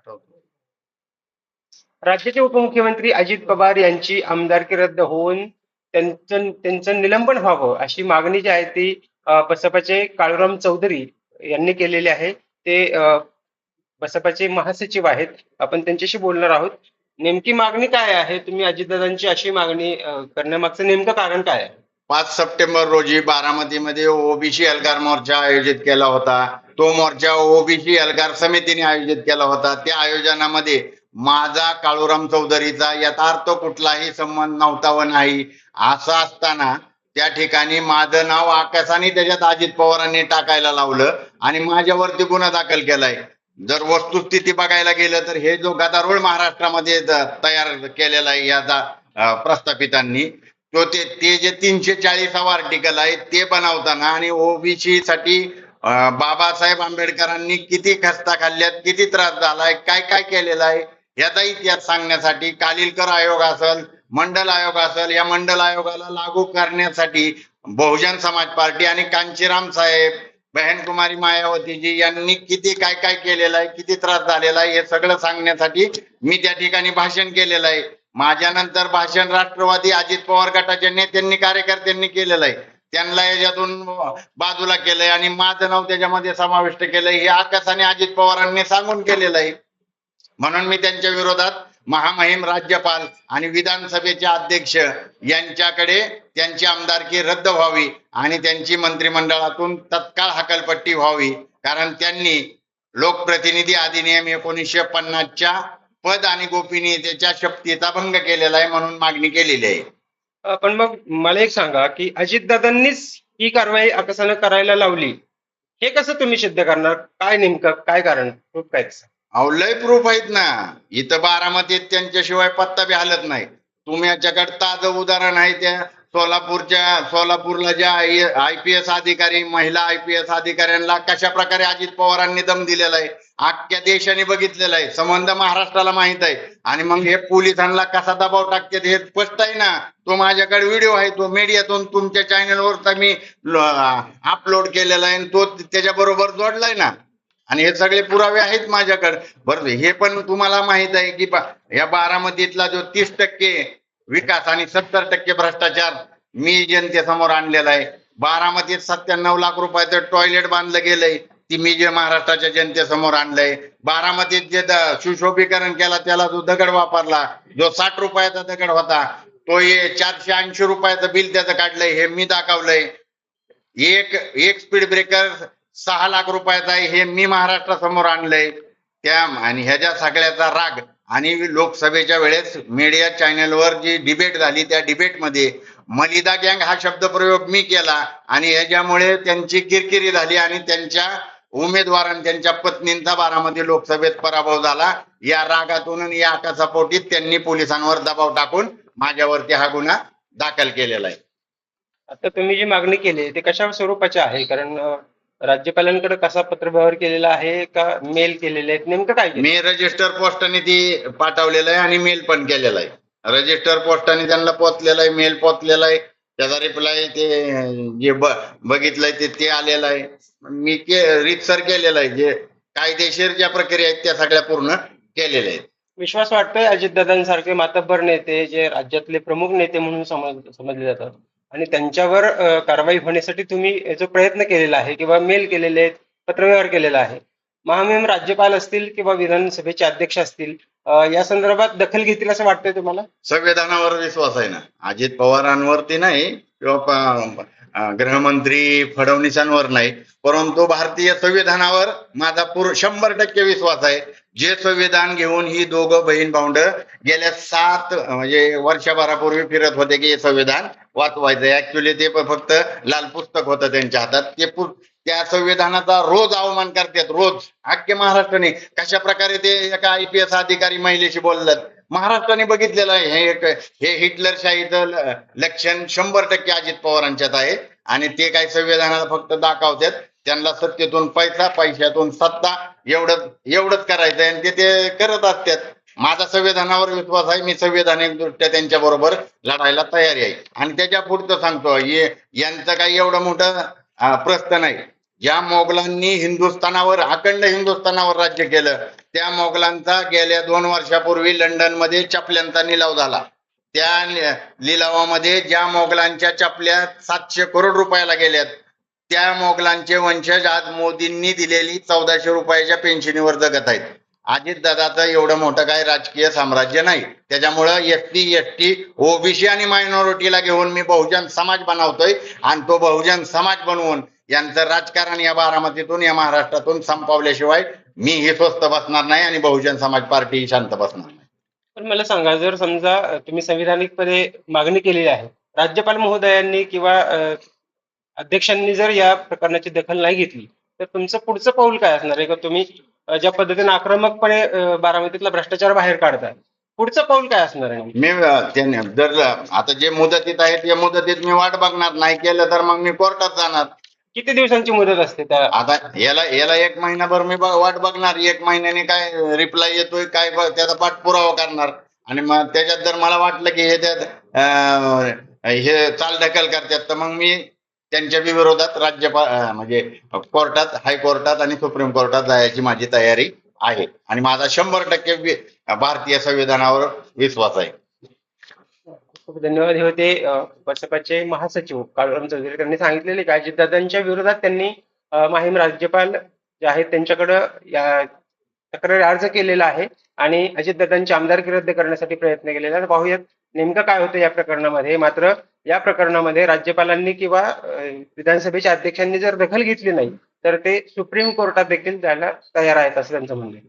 आठवतो. राज्याचे उपमुख्यमंत्री अजित पवार यांची आमदारकी रद्द होऊन त्यांचं त्यांचं निलंबन व्हावं अशी मागणी जी आहे ती बसपाचे काळूराम चौधरी यांनी केलेली आहे. ते बसपाचे महासचिव आहेत. आपण त्यांच्याशी बोलणार आहोत. नेमकी मागणी काय आहे? तुम्ही अजितदादांची अशी मागणी करण्यामागचं नेमकं कारण काय आहे? पाच सप्टेंबर रोजी बारामतीमध्ये ओबीसी एल्गार मोर्चा आयोजित केला होता. तो मोर्चा ओबीसी एल्गार समितीने आयोजित केला होता. त्या आयोजनामध्ये माझा काळूराम चौधरीचा यथार्थ कुठलाही संबंध नव्हता व नाही. असं असताना त्या ठिकाणी माझं नाव आकाशाने त्याच्यात अजित पवारांनी टाकायला लावलं आणि माझ्यावरती गुन्हा दाखल केलाय. जर वस्तुस्थिती बघायला गेलं तर हे जो गदारोळ महाराष्ट्रामध्ये तयार केलेला आहे या प्रस्थापितांनी तो ते ते जे तीनशे चाळीसावा आर्टिकल आहे ते बनवताना आणि ओबीसी साठी बाबासाहेब आंबेडकरांनी किती खस्ता खाल्ल्यात किती त्रास झालाय काय काय केलेला आहे याचा इतिहास सांगण्यासाठी कालिलकर आयोग असेल मंडल आयोग असेल या मंडल आयोगाला लागू करण्यासाठी बहुजन समाज पार्टी आणि कांचीराम साहेब बहन कुमारी मायावतीजी यांनी किती काय काय केलेलं आहे किती त्रास झालेला आहे हे सगळं सांगण्यासाठी मी त्या ठिकाणी भाषण केलेलं आहे. माझ्यानंतर भाषण राष्ट्रवादी अजित पवार गटाच्या नेत्यांनी कार्यकर्त्यांनी केलेलं आहे. त्यांना याच्यातून बाजूला केलंय आणि माझं नाव त्याच्यामध्ये समाविष्ट केलंय. हे आकाशाने अजित पवारांनी सांगून केलेलं आहे. म्हणून मी त्यांच्या विरोधात महामहिम राज्यपाल आणि विधानसभेचे अध्यक्ष यांच्याकडे त्यांची आमदारकी रद्द व्हावी आणि त्यांची मंत्रिमंडळातून तत्काळ हकलपट्टी व्हावी. कारण त्यांनी लोकप्रतिनिधी अधिनियम एकोणीसशे पन्नासच्या पद आणि गोपनीयतेच्या शक्तीचा भंग केलेला आहे म्हणून मागणी केलेली आहे. पण मग मला एक सांगा की अजितदादांनीच ही कारवाई आकाशानं करायला लावली. हे कसं तुम्ही सिद्ध करणार? काय नेमकं काय कारण? प्रूफ काय अहो लय प्रूफ आहेत ना. इथं बारामतीत त्यांच्याशिवाय पत्ता बी हलत नाही. तुम्ही याच्याकडे ताजं उदाहरण आहे त्या. सोलापूरच्या सोलापूरला ज्या आय पी एस अधिकारी महिला आय पी एस अधिकाऱ्यांना कशा प्रकारे अजित पवारांनी दम दिलेला आहे अख्ख्या देशाने बघितलेला आहे संबंध महाराष्ट्राला माहीत आहे. आणि मग हे पोलिसांना कसा दबाव टाकतात हे स्पष्ट आहे ना? तो माझ्याकडे व्हिडिओ आहे तो मीडियातून तुमच्या चॅनलवर मी अपलोड केलेला आहे आणि तो त्याच्या बरोबर जोडलाय ना? आणि हे सगळे पुरावे आहेत माझ्याकडे. बरं हे पण तुम्हाला माहीत आहे की या बारामतीतला जो तीस टक्के विकास आणि सत्तर टक्के भ्रष्टाचार मी जनतेसमोर आणलेला आहे. बारामतीत सत्त्याण्णव लाख रुपयाचं टॉयलेट बांधलं गेलंय. ती मी जे महाराष्ट्राच्या जनतेसमोर आणलंय. बारामतीत जे सुशोभीकरण केला त्याला जो दगड वापरला जो साठ रुपयाचा दगड होता तो हे चारशे ऐंशी रुपयाचं बिल त्याचं काढलंय हे मी दाखवलंय. एक एक स्पीड ब्रेकर सहा लाख रुपयाचा आहे हे मी महाराष्ट्रासमोर आणलंय. त्या आणि ह्याच्या सगळ्याचा राग आणि लोकसभेच्या वेळेस मीडिया चॅनलवर जी डिबेट झाली त्या डिबेटमध्ये मलिदा गँग हा शब्दप्रयोग मी केला आणि याच्यामुळे त्यांची किरकिरी झाली आणि त्यांच्या उमेदवारांनी त्यांच्या पत्नींचा बारामती लोकसभेत पराभव झाला. या रागातून आणि या आकाशापोटी त्यांनी पोलिसांवर दबाव टाकून माझ्यावरती हा गुन्हा दाखल केलेला आहे. आता तुम्ही जी मागणी केली ते कशा स्वरूपाची आहे? कारण राज्यपालांकडे कसा पत्रव्यवहार केलेला आहे का मेल केलेले आहेत? नेमकं काय केलं? मी रजिस्टर पोस्टाने ती पाठवलेलं आहे आणि मेल पण केलेला आहे. रजिस्टर पोस्टाने त्यांना पोचलेला आहे मेल पोचलेला आहे. त्याचा रिप्लाय ते जे ब- बघितलंय ते ते आलेलं आहे. मी के रितसर केलेलं आहे. जे कायदेशीर ज्या प्रक्रिया आहेत त्या सगळ्या पूर्ण केलेल्या आहेत. विश्वास वाटतोय अजितदादांसारखे मातब्बर नेते जे राज्यातले प्रमुख नेते म्हणून समज समजले जातात? आणि त्यांच्यावर अ, कारवाई होण्यासाठी तुम्ही जो प्रयत्न केलेला आहे किंवा मेल केलेले आहेत पत्रव्यवहार केलेला आहे महामहिम राज्यपाल असतील किंवा विधानसभेचे अध्यक्ष असतील अ, या संदर्भात दखल घेतील असं वाटतंय तुम्हाला? संविधानावर विश्वास आहे ना. अजित पवारांवरती नाही किंवा प- अं, गृहमंत्री फडणवीसांवर नाही. परंतु भारतीय संविधानावर माझा पूर्ण शंभर टक्के विश्वास आहे. जे संविधान घेऊन ही दोघं बहीण भाऊंड गेल्या सात म्हणजे वर्षभरापूर्वी फिरत होते की हे संविधान वाचवायचं. ऍक्च्युली ते फक्त लाल पुस्तक होतं त्यांच्या हातात. ते त्या संविधानाचा रोज अवमान करतात रोज. आख्य महाराष्ट्राने कशा प्रकारे ते एका आय पी एस अधिकारी महिलेशी बोलतात महाराष्ट्राने बघितलेलं आहे. हे एक हे हिटलरशाहीचं लक्षण शंभर टक्के अजित पवारांच्यात आहे. आणि ते काय संविधानाला फक्त दाखवतात. त्यांना सत्तेतून पैसा पैशातून सत्ता एवढं एवढंच करायचं आणि ते ते करत असतात. माझा संविधानावर विश्वास आहे मी संविधानिक दृष्ट्या त्यांच्या बरोबर लढायला तयारी आहे. आणि त्याच्या पुढचं सांगतो यांचं काही एवढं मोठं प्रश्न नाही. ज्या मोगलांनी हिंदुस्थानावर अखंड हिंदुस्थानावर राज्य केलं त्या मोगलांचा गेल्या दोन वर्षापूर्वी लंडनमध्ये चपल्यांचा निलाव झाला. त्या लिलावामध्ये ज्या मोगलांच्या चपल्या सातशे करोड रुपयाला गेल्यात त्या मोगलांचे वंशज आज मोदींनी दिलेली चौदाशे रुपयाच्या पेन्शनीवर जगत आहेत अजितदादाचं एवढं मोठं काय राजकीय साम्राज्य नाही. त्याच्यामुळं S T S T OBC आणि मायनॉरिटीला घेऊन मी बहुजन समाज बनवतोय आणि तो बहुजन समाज बनवून यांचं राजकारण या बारामतीतून या महाराष्ट्रातून संपवल्याशिवाय मी हे स्वस्त बसणार नाही आणि बहुजन समाज पार्टी ही शांत बसणार नाही. पण मला सांगा जर समजा तुम्ही संविधानिकपणे मागणी केलेली आहे राज्यपाल महोदयांनी किंवा अध्यक्षांनी जर या प्रकरणाची दखल नाही घेतली तर तुमचं पुढचं पाऊल काय असणार आहे? का तुम्ही ज्या पद्धतीने आक्रमकपणे बारामतीतला भ्रष्टाचार बाहेर काढताय पुढचं पाऊल काय असणार आहे? मी त्याने जर आता जे मुदतीत आहे त्या मुदतीत मी वाट बघणार. नाही केलं तर मग मी कोर्टात जाणार. किती दिवसांची मुदत असते त्या? आता याला याला एक महिनाभर मी वाट बघणार. एक महिन्याने काय रिप्लाय येतोय काय त्याचा पाठपुरावा करणार. आणि मग त्याच्यात जर मला वाटलं की हे त्यात हे चालढकल करतात तर मग मी त्यांच्या विरोधात राज्यपाल म्हणजे कोर्टात हायकोर्टात आणि सुप्रीम कोर्टात जायची माझी तयारी आहे. आणि माझा शंभर टक्के भारतीय संविधानावर विश्वास आहे. खूप धन्यवाद. हे होते बसपाचे महासचिव काळूराम चौधरी त्यांनी सांगितलेले की अजितदादांच्या विरोधात त्यांनी माहीम राज्यपाल जे आहेत त्यांच्याकडं या तक्रारी अर्ज केलेला आहे. आणि अजितदादांची आमदारकी रद्द करण्यासाठी प्रयत्न केलेला आहे. पाहूयात नेमकं काय होतं या प्रकरणामध्ये? मात्र या प्रकरणामध्ये राज्यपालांनी किंवा विधानसभेच्या अध्यक्षांनी जर दखल घेतली नाही तर ते सुप्रीम कोर्टात देखील जायला तयार आहेत असं त्यांचं म्हणणं आहे.